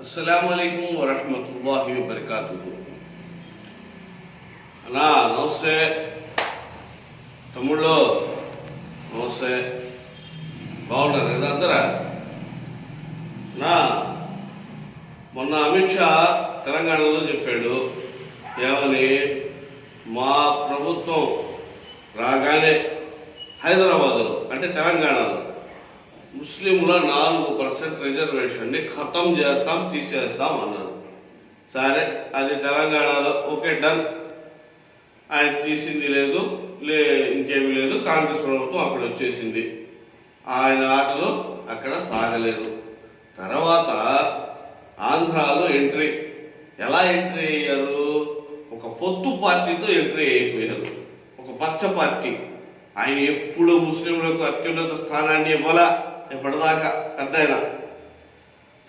అస్సలం వరహమతుల్లాహి వబర్కాతు అన్నా నమస్తే. తమ్ముళ్ళు నమస్తే. బాగున్నారు కదా అందరా? నా మొన్న అమిత్ షా తెలంగాణలో చెప్పాడు ఏమని? మా ప్రభుత్వం రాగానే హైదరాబాదులో అంటే తెలంగాణలో ముస్లింల నాలుగు పర్సెంట్ రిజర్వేషన్ని ఖతం చేస్తాం తీసేస్తాం అన్నారు. సరే అది తెలంగాణలో ఓకే డన్. ఆయన తీసింది లేదు లే ఇంకేమీ లేదు. కాంగ్రెస్ ప్రభుత్వం అక్కడ వచ్చేసింది. ఆయన ఆటలు అక్కడ సాగలేదు. తర్వాత ఆంధ్రాలో ఎంట్రీ. ఎలా ఎంట్రీ అయ్యారు? ఒక పొత్తు పార్టీతో ఎంట్రీ అయిపోయారు. ఒక పచ్చ పార్టీ. ఆయన ఎప్పుడు ముస్లింలకు అత్యున్నత స్థానాన్ని ఇవ్వాలా? ఇప్పటిదాకా పెద్ద ఆయన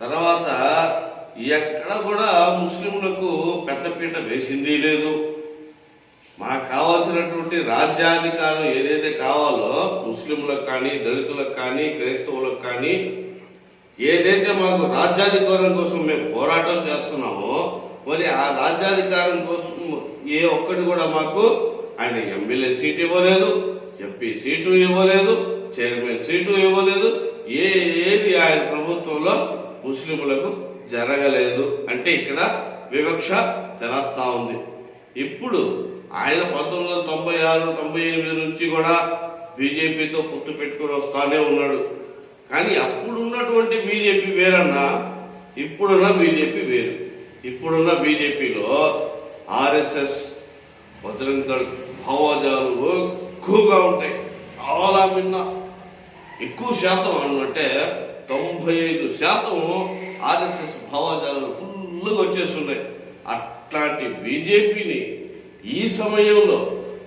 తర్వాత ఎక్కడ కూడా ముస్లింలకు పెద్దపీట వేసింది లేదు. మాకు కావాల్సినటువంటి రాజ్యాధికారం ఏదైతే కావాలో ముస్లింలకు కానీ దళితులకు కానీ క్రైస్తవులకు కానీ ఏదైతే మాకు రాజ్యాధికారం కోసం మేము పోరాటం చేస్తున్నామో మరి ఆ రాజ్యాధికారం కోసం ఏ ఒక్కటి కూడా మాకు ఆయన ఎమ్మెల్యే సీట్ ఇవ్వలేదు ఎంపీ సీటు ఇవ్వలేదు చైర్మన్ సీటు ఇవ్వలేదు ఏది ఆయన ప్రభుత్వంలో ముస్లింలకు జరగలేదు అంటే ఇక్కడ వివక్ష తెలుస్తా ఉంది. ఇప్పుడు ఆయన పంతొమ్మిది వందల తొంభై ఆరు తొంభై ఎనిమిది నుంచి కూడా బీజేపీతో పొత్తు పెట్టుకుని వస్తానే ఉన్నాడు. కానీ అప్పుడు ఉన్నటువంటి బీజేపీ వేరన్నా ఇప్పుడున్న బీజేపీ వేరు. ఇప్పుడున్న బీజేపీలో ఆర్ఎస్ఎస్ బజరంగ దళ్ భావజాలు ఎక్కువగా ఉంటాయి. చాలా మిన్న. ఎక్కువ శాతం అన్నట్టే తొంభై ఐదు శాతం ఆర్ఎస్ఎస్ భావజాలు ఫుల్గా వచ్చేస్తున్నాయి. అట్లాంటి బీజేపీని ఈ సమయంలో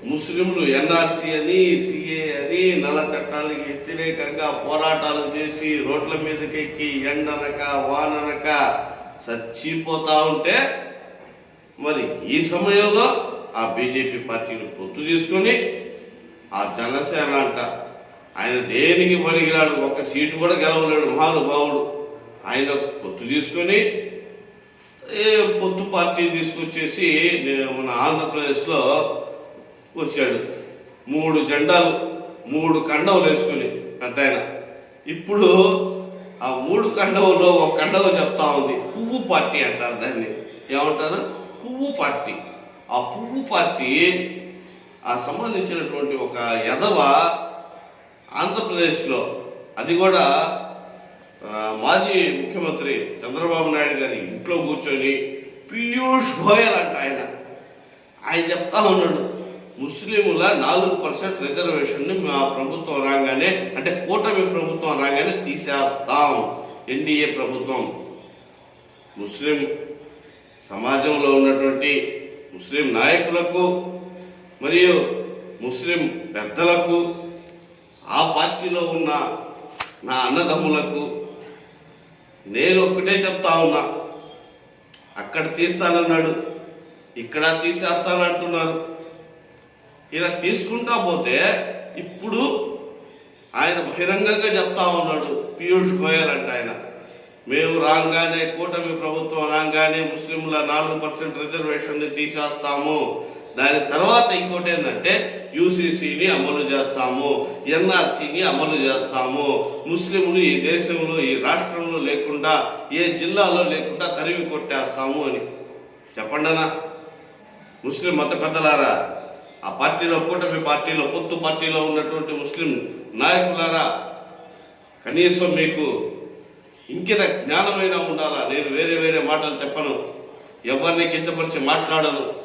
ముస్లింలు ఎన్ఆర్సీ అని సిఏ అని నల్ల చట్టాలకి వ్యతిరేకంగా పోరాటాలు చేసి రోడ్ల మీదకి ఎక్కి ఎండనక వాననక చచ్చిపోతా ఉంటే మరి ఈ సమయంలో ఆ బీజేపీ పార్టీని పొత్తు తీసుకొని ఆ జనసేన అంట ఆయన దేనికి పనికిరాడు? ఒక్క సీటు కూడా గెలవలేడు. మహానుభావుడు. ఆయన పొత్తు తీసుకొని ఏ పొత్తు పార్టీ తీసుకొచ్చేసి మన ఆంధ్రప్రదేశ్లో వచ్చాడు. మూడు జెండాలు మూడు కండవలు వేసుకుని పెద్ద ఆయన. ఇప్పుడు ఆ మూడు కండవుల్లో ఒక కండవ చెప్తా ఉంది. పువ్వు పార్టీ అంటారు దాన్ని. ఏమంటారు? పువ్వు పార్టీ. ఆ పువ్వు పార్టీ ఆ సంబంధించినటువంటి ఒక ఎదవ ఆంధ్రప్రదేశ్లో. అది కూడా మాజీ ముఖ్యమంత్రి చంద్రబాబు నాయుడు గారి ఇంట్లో కూర్చొని పీయూష్ గోయల్ అంట ఆయన. ఆయన చెప్తా ఉన్నాడు ముస్లింల నాలుగు పర్సెంట్ రిజర్వేషన్ని మా ప్రభుత్వం రాగానే అంటే కూటమి ప్రభుత్వం రాగానే తీసేస్తాం ఎన్డీఏ ప్రభుత్వం. ముస్లిం సమాజంలో ఉన్నటువంటి ముస్లిం నాయకులకు మరియు ముస్లిం పెద్దలకు ఆ పార్టీలో ఉన్న నా అన్నదమ్ములకు నేను ఒక్కటే చెప్తా ఉన్నా. అక్కడ తీస్తానన్నాడు ఇక్కడ తీసేస్తానంటున్నారు. ఇలా తీసుకుంటా పోతే ఇప్పుడు ఆయన బహిరంగంగా చెప్తా ఉన్నాడు పీయూష్ గోయల్ అంటే ఆయన. మేము రాగానే కూటమి ప్రభుత్వం రాగానే ముస్లింల నాలుగు పర్సెంట్ రిజర్వేషన్ని తీసేస్తాము. దాని తర్వాత ఇంకోటి ఏంటంటే యూసీసీని అమలు చేస్తాము ఎన్ఆర్సీని అమలు చేస్తాము. ముస్లింలు ఈ దేశంలో ఈ రాష్ట్రంలో లేకుండా ఏ జిల్లాలో లేకుండా తరిమి కొట్టేస్తాము అని. చెప్పండనా ముస్లిం మత పెద్దలారా ఆ పార్టీలో కూటమి పార్టీలో పొత్తు పార్టీలో ఉన్నటువంటి ముస్లిం నాయకులారా కనీసం మీకు ఇంకిత జ్ఞానమైనా ఉండాలా? నేను వేరే వేరే మాటలు చెప్పను. ఎవరిని కించపరిచి మాట్లాడను.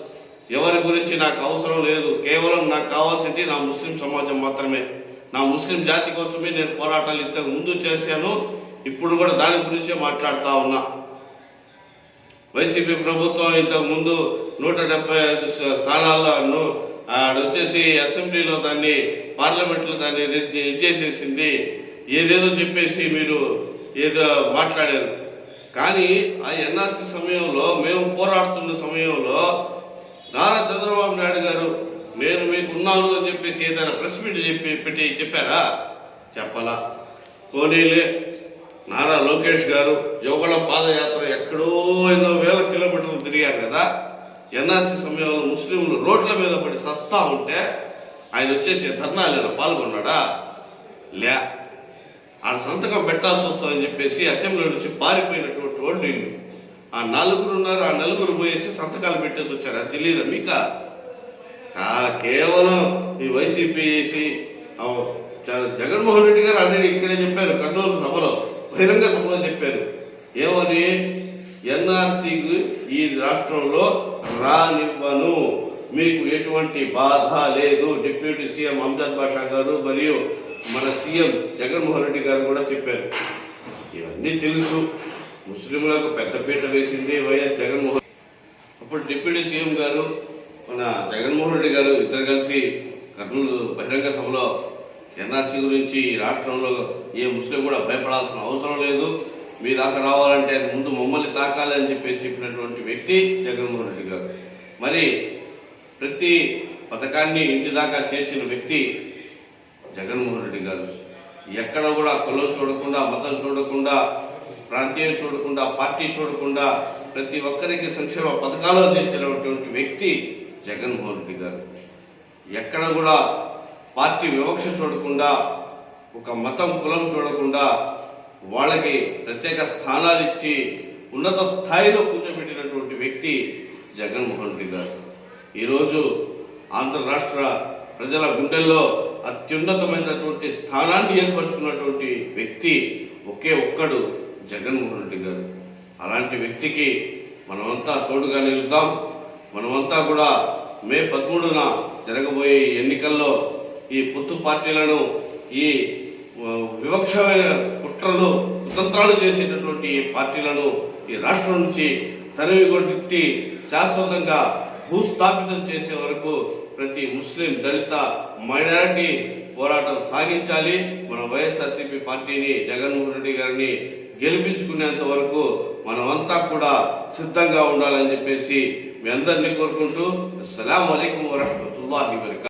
ఎవరి గురించి నాకు అవసరం లేదు కేవలం నాకు కావాల్సింది నా ముస్లిం సమాజం మాత్రమే. నా ముస్లిం జాతి కోసమే నేను పోరాటాలు ఇంతకు ముందు చేశాను ఇప్పుడు కూడా దాని గురించే మాట్లాడుతూ ఉన్నా. వైసీపీ ప్రభుత్వం ఇంతకు ముందు నూట డెబ్బై ఐదు స్థానాల్లో వచ్చేసి అసెంబ్లీలో దాన్ని పార్లమెంట్లో దాన్ని ఇచ్చేసేసింది ఏదేదో చెప్పేసి మీరు ఏదో మాట్లాడారు. కానీ ఆ ఎన్ఆర్సీ సమయంలో మేము పోరాడుతున్న సమయంలో నారా చంద్రబాబు నాయుడు గారు నేను మీకు ఉన్నాను అని చెప్పేసి ఏదైనా ప్రెస్ మీట్ చెప్పి పెట్టి చెప్పారా? చెప్పలా. పోనీలే నారా లోకేష్ గారు యువగళ పాదయాత్ర ఎక్కడో ఎన్నో వేల కిలోమీటర్లు తిరిగారు కదా. ఎన్ఆర్సీ సమయంలో ముస్లింలు రోడ్ల మీద పడి సస్తా ఉంటే ఆయన వచ్చేసి ధర్నాలు పాల్గొన్నాడా? లే. ఆయన సంతకం పెట్టాల్సి వస్తుందని చెప్పేసి అసెంబ్లీ నుంచి పారిపోయినటువంటి వాళ్ళు ఆ నలుగురు ఉన్నారు ఆ నలుగురు పోయేసి సంతకాలు పెట్టేసి వచ్చారు. అది తెలియదు మీక? కేవలం ఈ వైసీపీ వేసి జగన్మోహన్ రెడ్డి గారు ఆల్రెడీ ఇక్కడే చెప్పారు కర్నూలు సభలో బహిరంగ సభలో చెప్పారు. ఏమని? ఎన్ఆర్సీకి ఈ రాష్ట్రంలో రానివ్వను. మీకు ఎటువంటి బాధ లేదు. డిప్యూటీ సీఎం అమ్జద్ బాషా గారు మరియు మన సీఎం జగన్మోహన్ రెడ్డి గారు కూడా చెప్పారు. ఇవన్నీ తెలుసు. ముస్లింలకు పెద్దపీట వేసింది వైఎస్ జగన్మోహన్. అప్పుడు డిప్యూటీ సీఎం గారు మన జగన్మోహన్ రెడ్డి గారు ఇద్దరు కలిసి కర్నూలు బహిరంగ సభలో ఎన్ఆర్సీ గురించి ఈ రాష్ట్రంలో ఏ ముస్లిం కూడా భయపడాల్సిన అవసరం లేదు. మీ దాకా రావాలంటే ముందు మమ్మల్ని తాకాలి అని చెప్పేసి చెప్పినటువంటి వ్యక్తి జగన్మోహన్ రెడ్డి గారు. మరి ప్రతి పథకాన్ని ఇంటి దాకా చేసిన వ్యక్తి జగన్మోహన్ రెడ్డి గారు. ఎక్కడ కూడా కులం చూడకుండా మతం చూడకుండా ప్రాంతీయం చూడకుండా పార్టీ చూడకుండా ప్రతి ఒక్కరికి సంక్షేమ పథకాలు అందించినటువంటి వ్యక్తి జగన్మోహన్ రెడ్డి గారు. ఎక్కడ కూడా పార్టీ వివక్ష చూడకుండా ఒక మతం కులం చూడకుండా వాళ్ళకి ప్రత్యేక స్థానాలు ఇచ్చి ఉన్నత స్థాయిలో కూర్చోబెట్టినటువంటి వ్యక్తి జగన్మోహన్ రెడ్డి గారు. ఈరోజు ఆంధ్ర రాష్ట్ర ప్రజల గుండెల్లో అత్యున్నతమైనటువంటి స్థానాన్ని ఏర్పరచుకున్నటువంటి వ్యక్తి ఒకే ఒక్కడు. జగన్మోహన్ రెడ్డి గారు. అలాంటి వ్యక్తికి మనమంతా తోడుగా నిలుద్దాం. మనమంతా కూడా మే పదమూడున జరగబోయే ఎన్నికల్లో ఈ పొత్తు పార్టీలను ఈ వివక్షమైన కుట్రలు కుతంత్రాలు చేసేటటువంటి పార్టీలను ఈ రాష్ట్రం నుంచి తరిమి కొట్టి శాశ్వతంగా భూస్థాపితం చేసే వరకు ప్రతి ముస్లిం దళిత మైనారిటీ పోరాటం సాగించాలి. మన వైఎస్ఆర్సీపీ పార్టీని జగన్మోహన్ రెడ్డి గారిని గెలిపించుకునేంత వరకు మనమంతా కూడా సిద్ధంగా ఉండాలని చెప్పేసి మీ అందరినీ కోరుకుంటూ అస్సలం అయికం వరహమతుల్లాహి వబరకాతుహు